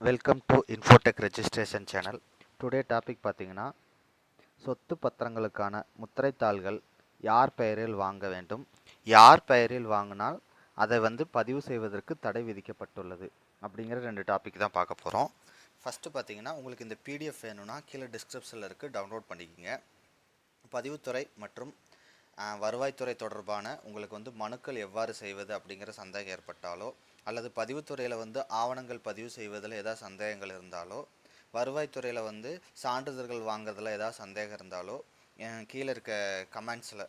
Welcome to Infotech registration channel today topic பார்த்தீங்கன்னா சொத்து பத்திரங்களுக்கான முத்திரைத்தாள்கள் யார் பெயரில் வாங்க வேண்டும்? யார் பெயரில் வாங்கினால் அதை வந்து பதிவு செய்வதற்கு தடை விதிக்கப்பட்டுள்ளது அப்படிங்கிற ரெண்டு டாபிக் தான் பார்க்க போகிறோம் ஃபஸ்ட்டு பார்த்தீங்கன்னா உங்களுக்கு இந்த பிடிஎஃப் வேணும்னா கீழே டிஸ்கிரிப்ஷனில் இருக்குது டவுன்லோட் பண்ணிக்கோங்க. பதிவுத்துறை மற்றும் வருவாய்த்துறை தொடர்பான உங்களுக்கு வந்து மனுக்கள் எவ்வாறு செய்வது அப்படிங்கிற சந்தேகம் ஏற்பட்டாலோ அல்லது பதிவுத்துறையில் வந்து ஆவணங்கள் பதிவு செய்வதில் ஏதாவது சந்தேகங்கள் இருந்தாலோ வருவாய்த்துறையில் வந்து சான்றிதழ்கள் வாங்குறதுல ஏதாவது சந்தேகம் இருந்தாலோ கீழே இருக்க கமெண்ட்ஸில்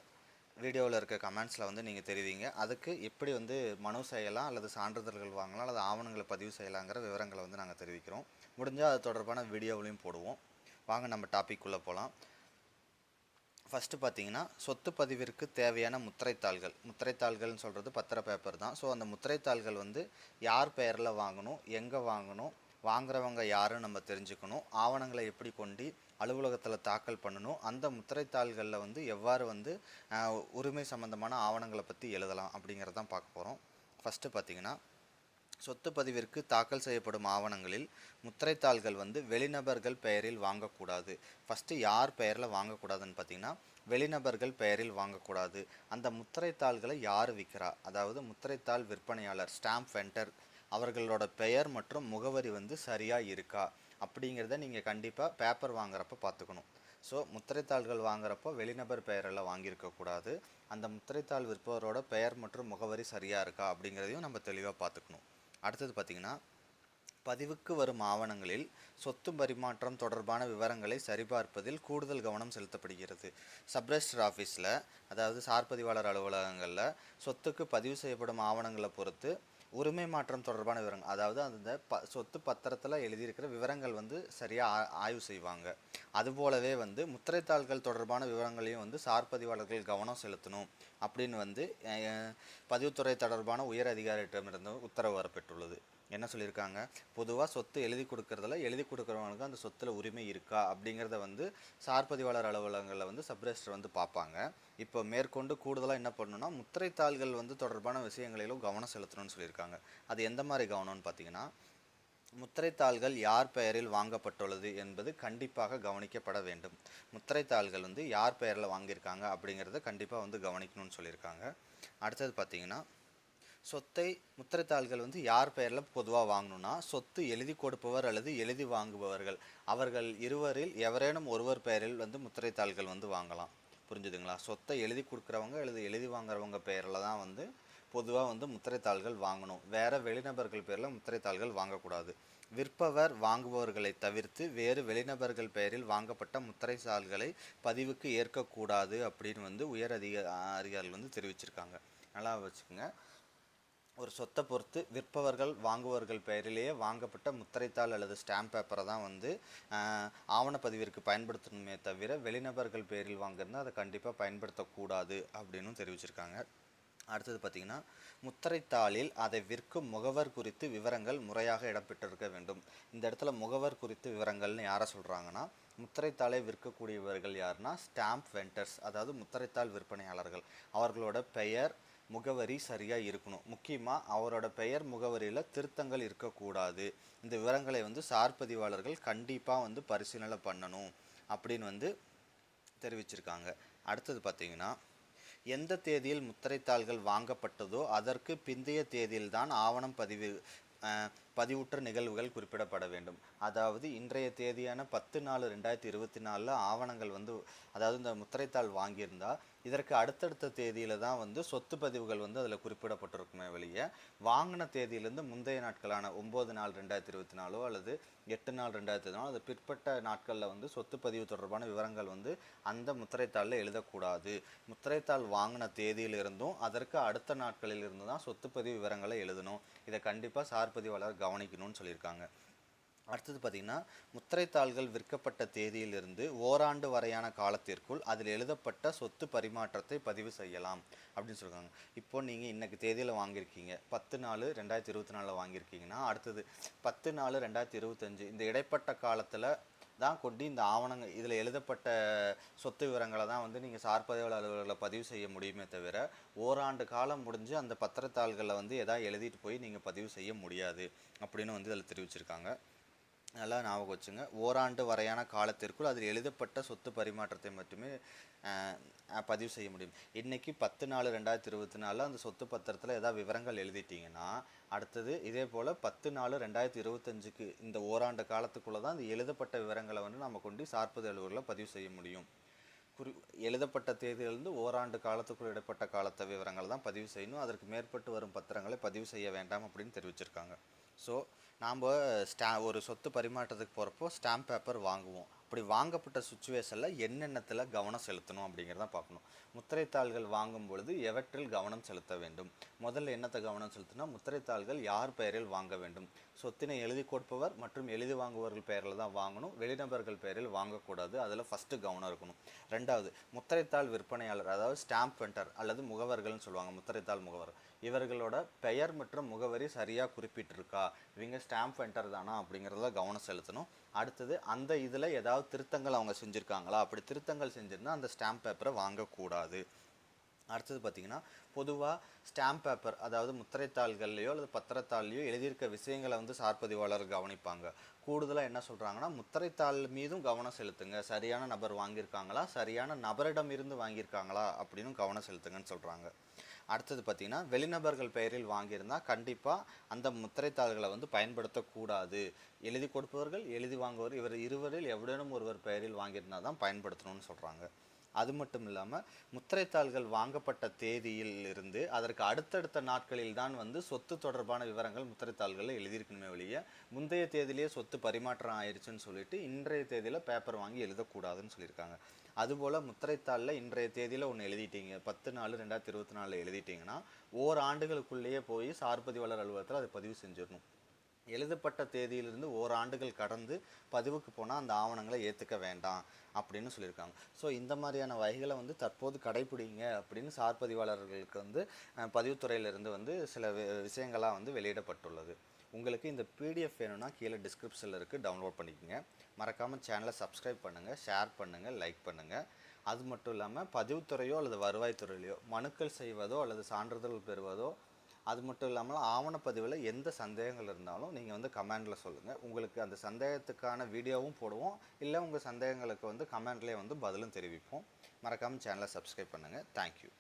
வீடியோவில் இருக்க கமெண்ட்ஸில் வந்து நீங்கள் தெரிவிங்க. அதுக்கு எப்படி வந்து மனு செய்யலாம் அல்லது சான்றிதழ்கள் வாங்கலாம் அல்லது ஆவணங்களை பதிவு செய்யலாங்கிற விவரங்களை வந்து நாங்கள் தெரிவிக்கிறோம். முடிஞ்சால் அது தொடர்பான வீடியோவிலையும் போடுவோம். வாங்க நம்ம டாபிக் உள்ளே போகலாம் ஃபஸ்ட்டு பார்த்தீங்கன்னா சொத்து பதிவிற்கு தேவையான முத்திரைத்தாள்கள். முத்திரைத்தாள்கள்னு சொல்கிறது பத்திர பேப்பர் தான். ஸோ அந்த முத்திரைத்தாள்கள் வந்து யார் பெயரில் வாங்கணும் எங்கே வாங்கணும் வாங்குறவங்க யாருன்னு நம்ம தெரிஞ்சுக்கணும். ஆவணங்களை எப்படி கொண்டு அலுவலகத்தில் தாக்கல் பண்ணணும் அந்த முத்திரைத்தாள்களில் வந்து எவ்வாறு வந்து உரிமை சம்மந்தமான ஆவணங்களை பற்றி எழுதலாம் அப்படிங்கிறதான் பார்க்க போகிறோம் ஃபஸ்ட்டு பார்த்தீங்கன்னா சொத்து பதிவிற்கு தாக்கல் செய்யப்படும் ஆவணங்களில் முத்திரைத்தாள்கள் வந்து வெளிநபர்கள் பெயரில் வாங்கக்கூடாது. ஃபஸ்ட்டு யார் பெயரில் வாங்கக்கூடாதுன்னு பார்த்தீங்கன்னா வெளிநபர்கள் பெயரில் வாங்கக்கூடாது. அந்த முத்திரைத்தாள்களை யார் விற்கிறா அதாவது முத்திரைத்தாள் விற்பனையாளர் ஸ்டாம்ப் வெண்டர் அவர்களோட பெயர் மற்றும் முகவரி வந்து சரியாக இருக்கா? அப்படிங்கிறத நீங்கள் கண்டிப்பாக பேப்பர் வாங்குறப்ப பார்த்துக்கணும். ஸோ முத்திரைத்தாள்கள் வாங்குறப்போ வெளிநபர் பெயரில் வாங்கியிருக்கக்கூடாது அந்த முத்திரைத்தாள் விற்பவரோட பெயர் மற்றும் முகவரி சரியாக இருக்கா அப்படிங்கிறதையும் நம்ம தெளிவாக பார்த்துக்கணும். அடுத்தது பார்த்திங்கன்னா பதிவுக்கு வரும் ஆவணங்களில் சொத்து பரிமாற்றம் தொடர்பான விவரங்களை சரிபார்ப்பதில் கூடுதல் கவனம் செலுத்தப்படுகிறது. சப்ரெஸ்டர் ஆஃபீஸில் அதாவது சார்பதிவாளர் அலுவலகங்களில் சொத்துக்கு பதிவு செய்யப்படும் ஆவணங்களை பொறுத்து உரிமை மாற்றம் தொடர்பான விவரங்கள். அதாவது அந்த ப சொத்து பத்திரத்தில் எழுதியிருக்கிற விவரங்கள் வந்து சரியாக ஆய்வு செய்வாங்க. அதுபோலவே வந்து முத்திரைத்தாள்கள் தொடர்பான விவரங்களையும் வந்து சார்பதிவாளர்கள் கவனம் செலுத்தணும் அப்படின்னு வந்து பதிவுத்துறை தொடர்பான உயர் அதிகாரியிடமிருந்து உத்தரவு வரப்பெற்றுள்ளது. என்ன சொல்லியிருக்காங்க? பொதுவாக சொத்து எழுதி கொடுக்குறதுல எழுதி கொடுக்குறவங்களுக்கு அந்த சொத்துல உரிமை இருக்கா? அப்படிங்கிறத வந்து சார்பதிவாளர் அலுவலகங்களில் வந்து சப்ரெஸ்டர் வந்து பார்ப்பாங்க. இப்போ மேற்கொண்டு கூடுதலாக என்ன பண்ணணும்னா முத்திரைத்தாள்கள் வந்து தொடர்பான விஷயங்களிலும் கவனம் செலுத்தணும்னு சொல்லியிருக்காங்க. அது எந்த மாதிரி கவனம்னு பார்த்தீங்கன்னா முத்திரைத்தாள்கள் யார் பெயரில் வாங்கப்பட்டுள்ளது என்பது கண்டிப்பாக கவனிக்கப்பட வேண்டும். முத்திரைத்தாள்கள் வந்து யார் பெயரில் வாங்கியிருக்காங்க அப்படிங்கிறத கண்டிப்பாக வந்து கவனிக்கணும்னு சொல்லியிருக்காங்க. அடுத்தது பார்த்தீங்கன்னா சொத்தை முத்திரைத்தாள்கள் வந்து யார் பெயரில் பொதுவாக வாங்கணும்னா சொத்து எழுதி கொடுப்பவர் அல்லது எழுதி வாங்குபவர்கள். அவர்கள் இருவரில் எவரேனும் ஒருவர் பெயரில் வந்து முத்திரைத்தாள்கள் வந்து வாங்கலாம். புரிஞ்சுதுங்களா? சொத்தை எழுதி கொடுக்குறவங்க அல்லது எழுதி வாங்குறவங்க பெயரில் தான் வந்து பொதுவாக வந்து முத்திரைத்தாள்கள் வாங்கணும். வேறு வெளிநபர்கள் பேரில் முத்திரைத்தாள்கள் வாங்கக்கூடாது. விற்பவர் வாங்குபவர்களை தவிர்த்து வேறு வெளிநபர்கள் பெயரில் வாங்கப்பட்ட முத்திரைத்தாள்களை பதிவுக்கு ஏற்கக்கூடாது அப்படின்னு வந்து உயர் அதிக அதிகாரிகள் வந்து தெரிவிச்சிருக்காங்க. நல்லா வச்சுக்கோங்க. ஒரு சொத்தை பொறுத்து விற்பவர்கள் வாங்குவர்கள் பெயரிலேயே வாங்கப்பட்ட முத்திரைத்தாள் அல்லது ஸ்டாம்ப் பேப்பரை தான் வந்து ஆவணப்பதிவிற்கு பயன்படுத்தணுமே தவிர வெளிநபர்கள் பெயரில் வாங்குறதுனா அதை கண்டிப்பாக பயன்படுத்தக்கூடாது அப்படின்னு தெரிவிச்சிருக்காங்க. அடுத்தது பார்த்திங்கன்னா முத்திரைத்தாளில் அதை விற்கும் முகவர் குறித்து விவரங்கள் முறையாக இடம்பெற்றிருக்க வேண்டும். இந்த இடத்துல முகவர் குறித்து விவரங்கள்னு யாரை சொல்கிறாங்கன்னா முத்திரைத்தாளை விற்கக்கூடியவர்கள் யாருன்னா ஸ்டாம்ப் வெண்டர்ஸ் அதாவது முத்திரைத்தாள் விற்பனையாளர்கள். அவர்களோட பெயர் முகவரி சரியாக இருக்கணும். முக்கியமாக அவரோட பெயர் முகவரியில் திருத்தங்கள் இருக்கக்கூடாது. இந்த விவரங்களை வந்து சார்பதிவாளர்கள் கண்டிப்பாக வந்து பரிசீலனை பண்ணணும் அப்படின்னு வந்து தெரிவிச்சிருக்காங்க. அடுத்தது பார்த்தீங்கன்னா எந்த தேதியில் முத்திரைத்தாள்கள் வாங்கப்பட்டதோ அதற்கு பிந்தைய தேதியில்தான் ஆவணம் பதிவு பதிவுற்ற நிகழ்வுகள் குறிப்பிடப்பட வேண்டும். அதாவது இன்றைய தேதியான பத்து நாலு ரெண்டாயிரத்தி இருபத்தி நாலில் ஆவணங்கள் வந்து அதாவது இந்த முத்திரைத்தாள் வாங்கியிருந்தா இதற்கு அடுத்தடுத்த தேதியில் தான் வந்து சொத்து பதிவுகள் வந்து அதில் குறிப்பிடப்பட்டிருக்குமே வெளியே. வாங்கின தேதியிலேருந்து முந்தைய நாட்களான ஒம்பது நாள் ரெண்டாயிரத்தி இருபத்தி நாலோ அல்லது எட்டு நாள் ரெண்டாயிரத்தி நாலோ அது பிற்பட்ட நாட்களில் வந்து சொத்து பதிவு தொடர்பான விவரங்கள் வந்து அந்த முத்திரைத்தாளில் எழுதக்கூடாது. முத்திரைத்தாள் வாங்கின தேதியிலிருந்தும் அதற்கு அடுத்த நாட்களில் இருந்து தான் சொத்து பதிவு விவரங்களை எழுதணும். இதை கண்டிப்பாக சார்பதிவாளர் கவனிக்கணும்னு சொல்லியிருக்காங்க. அடுத்தது பார்த்திங்கன்னா முத்திரைத்தாள்கள் விற்கப்பட்ட தேதியிலிருந்து ஓராண்டு வரையான காலத்திற்குள் அதில் எழுதப்பட்ட சொத்து பரிமாற்றத்தை பதிவு செய்யலாம் அப்படின்னு சொல்கிறாங்க இப்போ நீங்கள் இன்றைக்கு தேதியில் வாங்கியிருக்கீங்க. பத்து நாலு ரெண்டாயிரத்தி இருபத்தி நாலில் வாங்கியிருக்கீங்கன்னா அடுத்தது பத்து நாலு ரெண்டாயிரத்தி இருபத்தஞ்சு இந்த இடைப்பட்ட காலத்தில் தான் கொண்டு இந்த ஆவணங்கள் இதில் எழுதப்பட்ட சொத்து விவரங்களை தான் வந்து நீங்கள் சார்பதிவு அலுவலர்களில் பதிவு செய்ய முடியுமே தவிர ஓராண்டு காலம் முடிஞ்சு அந்த பத்திரத்தாள்களை வந்து எதாவது எழுதிட்டு போய் நீங்கள் பதிவு செய்ய முடியாது அப்படின்னு வந்து இதில் தெரிவிச்சிருக்காங்க. நல்லா ஞாபகம் வச்சுங்க. ஓராண்டு வரையான காலத்திற்குள் அதில் எழுதப்பட்ட சொத்து பரிமாற்றத்தை மட்டுமே பதிவு செய்ய முடியும். இன்றைக்கி பத்து நாலு ரெண்டாயிரத்தி இருபத்தி நாலில் அந்த சொத்து பத்திரத்தில் ஏதாவது விவரங்கள் எழுதிட்டீங்கன்னா அடுத்தது இதே போல் பத்து நாலு ரெண்டாயிரத்தி இருபத்தஞ்சுக்கு இந்த ஓராண்டு காலத்துக்குள்ளே தான் அந்த எழுதப்பட்ட விவரங்களை வந்து நம்ம கொண்டு சார்பது அலுவலரில் பதிவு செய்ய முடியும். குறி எழுதப்பட்ட தேதியிலிருந்து ஓராண்டு காலத்துக்குள் இடைப்பட்ட காலத்த விவரங்கள் தான் பதிவு செய்யணும். அதற்கு மேற்பட்டு வரும் பத்திரங்களை பதிவு செய்ய வேண்டாம் அப்படின்னு தெரிவிச்சிருக்காங்க. ஸோ நாம் ஸ்டா ஒரு சொத்து பரிமாற்றத்துக்கு போகிறப்போ ஸ்டாம்ப் பேப்பர் வாங்குவோம். அப்படி வாங்கப்பட்ட சுச்சுவேஷனில் என்னென்னத்தில் கவனம் செலுத்தணும் அப்படிங்கிறத பார்க்கணும். முத்திரைத்தாள்கள் வாங்கும் பொழுது எவற்றில் கவனம் செலுத்த வேண்டும்? முதல்ல என்னத்தை கவனம் செலுத்தினா முத்திரைத்தாள்கள் யார் பெயரில் வாங்க வேண்டும்? சொத்தினை எழுதி கொடுப்பவர் மற்றும் எழுதி வாங்குபவர்கள் பெயரில் தான் வாங்கணும். வெளிநபர்கள் பெயரில் வாங்கக்கூடாது. அதில் ஃபஸ்ட்டு கவனம் இருக்கணும். ரெண்டாவது முத்திரைத்தாள் விற்பனையாளர் அதாவது ஸ்டாம்ப் வெண்டர் அல்லது முகவர்கள்னு சொல்லுவாங்க முத்திரைத்தாள் முகவர். இவர்களோட பெயர் மற்றும் முகவரி சரியாக குறிப்பிட்டிருக்கா? இவங்க ஸ்டாம்ப் வெண்டர் தானா அப்படிங்கிறதுல கவனம் செலுத்தணும். அடுத்தது அந்த இதில் ஏதாவது திருத்தங்கள் அவங்க செஞ்சுருக்காங்களா? அப்படி திருத்தங்கள் செஞ்சுருந்தா அந்த ஸ்டாம்ப் பேப்பரை வாங்கக்கூடாது. அடுத்தது பார்த்தீங்கன்னா பொதுவாக ஸ்டாம்ப் பேப்பர் அதாவது முத்திரைத்தாள்கள்லையோ அல்லது பத்திரத்தாள்லையோ எழுதியிருக்க விஷயங்களை வந்து சார்பதிவாளர் கவனிப்பாங்க. கூடுதலாக என்ன சொல்கிறாங்கன்னா முத்திரைத்தாள் மீதும் கவனம் செலுத்துங்க. சரியான நபர் வாங்கியிருக்காங்களா? சரியான நபரிடம் இருந்து வாங்கியிருக்காங்களா? அப்படின்னு கவனம் செலுத்துங்கன்னு சொல்கிறாங்க அடுத்தது பார்த்தீங்கன்னா வெளிநபர்கள் பெயரில் வாங்கியிருந்தால் கண்டிப்பாக அந்த முத்திரைத்தாள்களை வந்து பயன்படுத்தக்கூடாது. எழுதி கொடுப்பவர்கள் எழுதி வாங்குவர் இவர் இருவரில் எவரேனும் ஒருவர் பெயரில் வாங்கியிருந்தால் தான் பயன்படுத்தணும்னு சொல்கிறாங்க அது மட்டும் இல்லாமல் முத்திரைத்தாள்கள் வாங்கப்பட்ட தேதியில் இருந்து அதற்கு அடுத்தடுத்த நாட்களில் தான் வந்து சொத்து தொடர்பான விவரங்கள் முத்திரைத்தாள்களில் எழுதியிருக்கணுமே ஒழிய முந்தைய தேதியிலேயே சொத்து பரிமாற்றம் ஆயிடுச்சுன்னு சொல்லிட்டு இன்றைய தேதியில் பேப்பர் வாங்கி எழுதக்கூடாதுன்னு சொல்லியிருக்காங்க. அதுபோல் முத்திரைத்தாளில் இன்றைய தேதியில் ஒன்று எழுதிட்டீங்க பத்து நாலு ரெண்டாயிரத்தி இருபத்தி நாலில் எழுதிட்டீங்கன்னா ஓர் ஆண்டுகளுக்குள்ளேயே போய் சார்பதிவாளர் அலுவலகத்தில் அதை பதிவு செஞ்சிடணும். எழுதப்பட்ட தேதியிலிருந்து ஓராண்டுகள் கடந்து பதிவுக்கு போனால் அந்த ஆவணங்களை ஏற்றுக்க வேண்டாம் அப்படின்னு சொல்லியிருக்காங்க. ஸோ இந்த மாதிரியான வகைகளை வந்து தற்போது கடைப்பிடிங்க அப்படின்னு சார் பதிவாளர்களுக்கு வந்து பதிவுத்துறையிலிருந்து வந்து சில விஷயங்களாக வந்து வெளியிடப்பட்டுள்ளது. உங்களுக்கு இந்த பிடிஎஃப் வேணும்னா கீழே டிஸ்கிரிப்ஷனில் இருக்குது டவுன்லோட் பண்ணிக்கோங்க. மறக்காமல் சேனலை சப்ஸ்கிரைப் பண்ணுங்கள் ஷேர் பண்ணுங்கள் லைக் பண்ணுங்கள் அது மட்டும் இல்லாமல் பதிவுத்துறையோ அல்லது வருவாய்த்துறையிலையோ மனுக்கள் செய்வதோ அல்லது சான்றிதழ் பெறுவதோ அது மட்டும் இல்லாமல் ஆவணப்பதிவில் எந்த சந்தேகங்கள் இருந்தாலும் நீங்கள் வந்து கமெண்டில் சொல்லுங்கள் உங்களுக்கு அந்த சந்தேகத்துக்கான வீடியோவும் போடுவோம். இல்லை உங்கள் சந்தேகங்களுக்கு வந்து கமெண்ட்லேயே வந்து பதிலும் தெரிவிப்போம். மறக்காமல் சேனலை சப்ஸ்கிரைப் பண்ணுங்கள் தேங்க்யூ